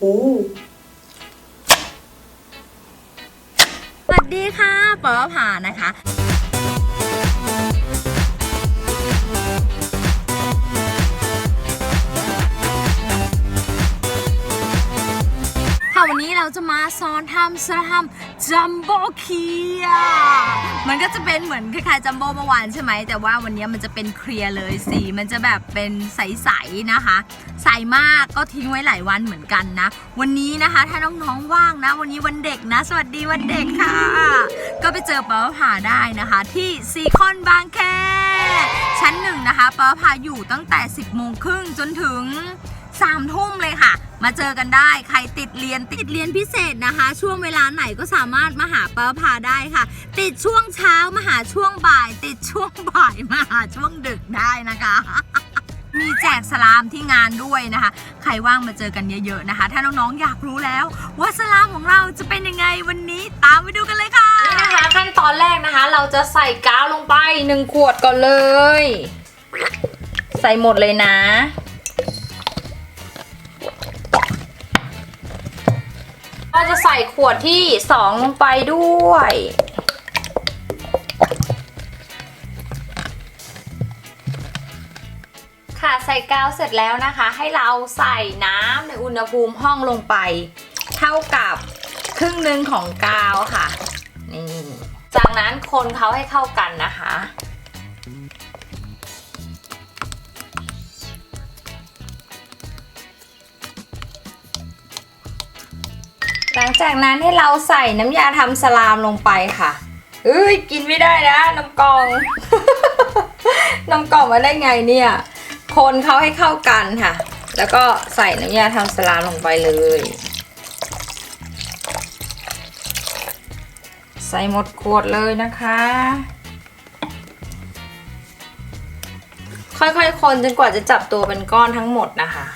โอ้สวัสดีค่ะปอผ่านะคะ เราจะมาสอนทำสลัมจัมโบ้เคียมันก็จะเป็นเหมือนคล้ายๆจัมโบ้เมื่อวานใช่ไหม แต่ว่าวันนี้มันจะเป็นเคลียร์เลยสี มันจะแบบเป็นใสๆนะคะ ใสมากก็ทิ้งไว้หลายวันเหมือนกันนะ วันนี้นะคะถ้าน้องๆว่างนะ วันนี้วันเด็กนะ สวัสดีวันเด็กค่ะ ก็ไปเจอป้าผ่าได้นะคะ ที่ซีคอนบางแคชั้นหนึ่งนะคะป้าผ่าอยู่ตั้งแต่ 10โมงครึ่งจนถึง สามทุ่มเลยค่ะ มาเจอกันได้ใครติดเรียนติดเรียนพิเศษนะคะ ช่วงเวลาไหนก็สามารถมาหาป้าพาได้ค่ะ ติดช่วงเช้ามาหาช่วงบ่าย ติดช่วงบ่ายมาหาช่วงดึกได้นะคะมีแจกสลามที่งานด้วยนะคะ ใครว่างมาเจอกันเยอะๆนะคะ ถ้าน้องๆอยากรู้แล้ว ว่าสลามของเราจะเป็นยังไงวันนี้ตามไปดูกันเลยค่ะนี่นะคะขั้นตอนแรกนะคะ เราจะใส่กาวลงไปหนึ่งขวดก่อนเลย ใส่หมดเลยนะ ก็จะใส่ขวดที่สองลงไปด้วย ค่ะใส่กาวเสร็จแล้วนะคะ ให้เราใส่น้ำในอุณหภูมิห้องลงไป เท่ากับครึ่งหนึ่งของกาวค่ะนี่จากนั้นคนเขาให้เข้ากันนะคะ หลังจากนั้นให้เราใส่น้ำยาทำสลามลงไปค่ะเอ้ยกินไม่ได้นะน้ำกรองน้ำกรองมาได้ไงเนี่ย คนเขาให้เข้ากันค่ะ แล้วก็ใส่น้ำยาทำสลามลงไปเลย ใส่หมดขวดเลยนะคะ ค่อยๆ คนจนกว่าจะจับตัวเป็นก้อนทั้งหมดนะคะ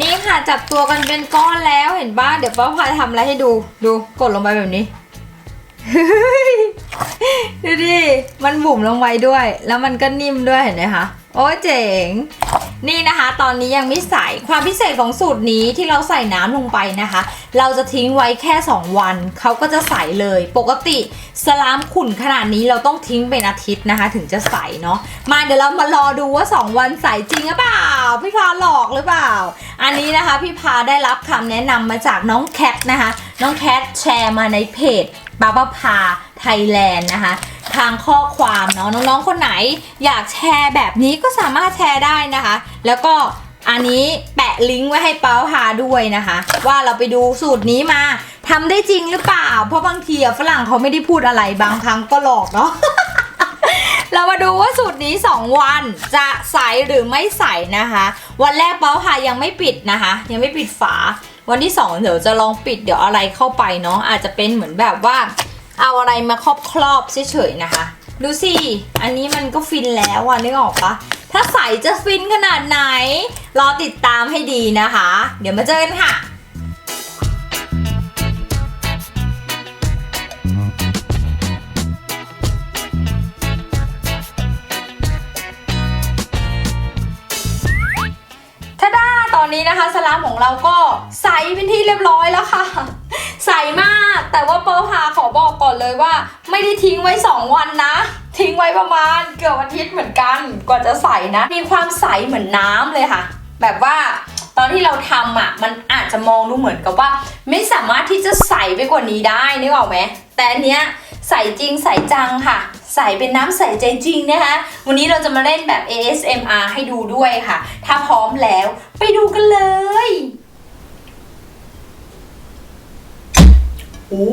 นี่ค่ะจับตัวกันเป็นก้อนแล้วเห็นบ้าเดี๋ยวป้าพายทำอะไรให้ดูดูกดลงไปแบบนี้ ดูดิมันบุ๋มลงไปด้วย แล้วมันก็นิ่มด้วยเห็นไหมคะโอ้เจ๋ง นี่นะคะ ตอนนี้ยังไม่ใส่ความพิเศษของสูตรนี้ที่เราใส่น้ำลงไปนะคะ เราจะทิ้งไว้แค่ 2 วัน เขาก็จะใสเลย ปกติสลามขุ่นขนาดนี้เราต้องทิ้งเป็นอาทิตย์นะคะ ถึงจะใสเนาะมาเดี๋ยวเรามารอดูว่า 2 วันใสจริงหรือเปล่า พี่พาหลอกหรือเปล่า อันนี้นะคะพี่พาได้รับคำแนะนำมาจากน้องแคทนะคะ น้องแคทแชร์มาในเพจบาบาพาไทยแลนด์นะคะ ทางข้อความเนาะน้องๆคนไหนอยากแชร์แบบนี้ก็สามารถแชร์ได้นะคะ แล้วก็อันนี้แปะลิงก์ไว้ให้เป้าพาด้วยนะคะ ว่าเราไปดูสูตรนี้มาทำได้จริงหรือเปล่า เพราะบางทีฝรั่งเขาไม่ได้พูดอะไรบางครั้งก็หลอกเนาะเรามาดูว่าสูตรนี้ 2 วันจะใสหรือไม่ใสนะคะ วันแรกเป้าพายังไม่ปิดนะคะ ยังไม่ปิดฝา วันที่ 2 เดี๋ยวจะลองปิดเดี๋ยวอะไรเข้าไปเนาะอาจจะเป็นเหมือนแบบว่า เอาอะไรมาครอบครอบเฉยๆนะคะ ดูสิ อันนี้มันก็ฟินแล้วอะนึกออกปะถ้าใส่จะฟินขนาดไหน รอติดตามให้ดีนะคะ เดี๋ยวมาเจอกันค่ะทาดาตอนนี้นะคะสลามของเราก็ใสเป็นที่เรียบร้อยแล้วค่ะ ใสมาก แต่ว่าเปิร์พาขอบอกก่อนเลยว่า ไม่ได้ทิ้งไว้ 2 วันนะ ทิ้งไว้ประมาณเกือบอาทิตย์เหมือนกันกว่าจะใสนะ มีความใสเหมือนน้ำเลยค่ะ แบบว่าตอนที่เราทำอะมันอาจจะมองดูเหมือนกับว่า ไม่สามารถที่จะใสไปกว่านี้ได้นึกออกไหมแต่อันเนี้ยใสจริงใสจังค่ะ ใสเป็นน้ำใสใจจริงนะคะ วันนี้เราจะมาเล่นแบบ ASMR ให้ดูด้วยค่ะ ถ้าพร้อมแล้ว ไปดูกันเลย โอ้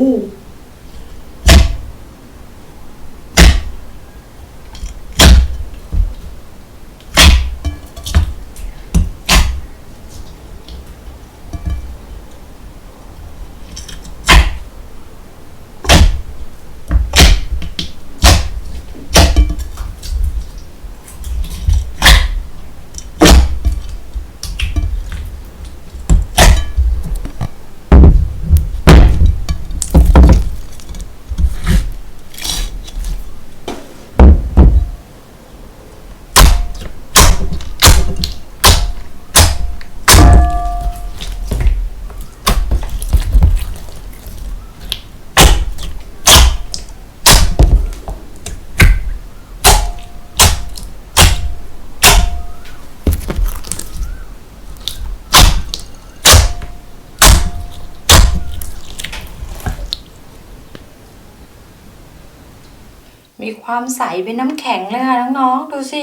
มีความใสเป็นน้ำแข็งเลยค่ะน้องๆ ดูสิ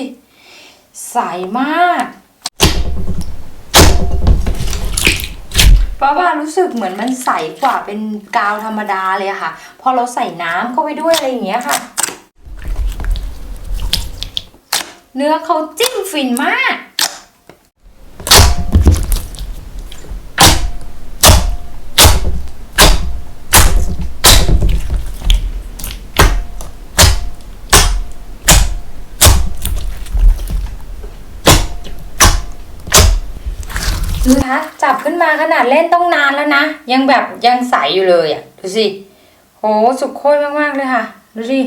ใสมากป้าบารู้สึกเหมือนมันใสกว่าเป็นกาวธรรมดาเลยค่ะ พอเราใส่น้ำเข้าไปด้วยอะไรอย่างเงี้ยค่ะ เนื้อเขาจิ้มฟินมาก ดูนะจับขึ้นมาขนาดเล่นต้องนานแล้วนะ ยังแบบยังใสอยู่เลยอะ ดูสิ โหสุกโค้ยมากๆเลยค่ะ ดูสิ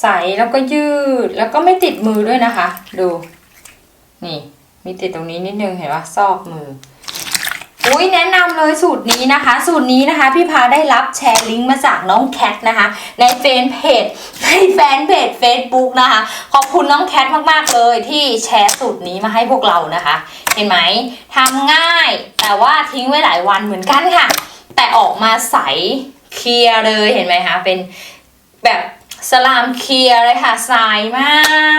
ใสแล้วก็ยืดแล้วก็ไม่ติดมือด้วยนะคะ ดู นี่ มีติดตรงนี้นิดนึงเห็นปะซอกมือ เลยสูตรนี้นะคะ สูตรนี้นะคะ พี่พาได้รับแชร์ลิงก์มาจากน้องแคทนะคะ ในแฟนเพจในแฟนเพจ Facebook นะคะ ขอบคุณน้องแคทมากๆเลยที่แชร์สูตรนี้มาให้พวกเรานะคะ เห็นไหมทำง่าย แต่ว่าทิ้งไว้หลายวันเหมือนกันค่ะ แต่ออกมาใสเคลียร์เลยเห็นไหมคะเป็นแบบ สลามเคลียร์เลยค่ะใสมา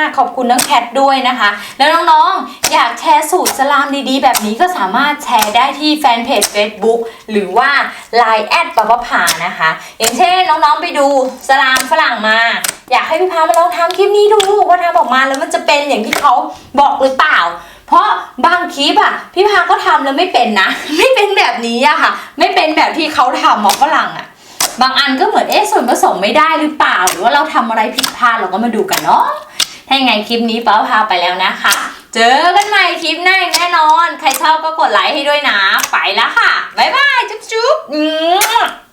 ก ขอบคุณน้องแคทด้วยนะคะ แล้วน้องๆ อยากแชร์สูตรสลามดีๆ แบบนี้ก็สามารถแชร์ได้ที่แฟนเพจ Facebook หรือว่า Line แอดปะปะผานะคะ อย่างเช่นน้องๆไปดูสลามฝรั่งมา อยากให้พี่พามาลองทำคลิปนี้ดูว่าทำออกมาแล้วมันจะเป็นอย่างที่เขาบอกหรือเปล่าเพราะบางคลิปอะพี่พาก็ทำแล้วไม่เป็นนะ ไม่เป็นแบบนี้อะค่ะ ไม่เป็นแบบที่เขาทำหมอฝรั่งอะ บางอันก็เหมือนเอ๊ะส่วนผสมไม่ได้หรือเปล่า หรือว่าเราทำอะไรผิดพลาดเราก็มาดูกันเนาะถ้าอย่างไงคลิปนี้ป้าพาไปแล้วนะคะ เจอกันใหม่คลิปหน้าแน่นอน ใครชอบก็กดไลค์ให้ด้วยนะ ไปแล้วค่ะ บ๊ายบาย จุ๊บจุ๊บ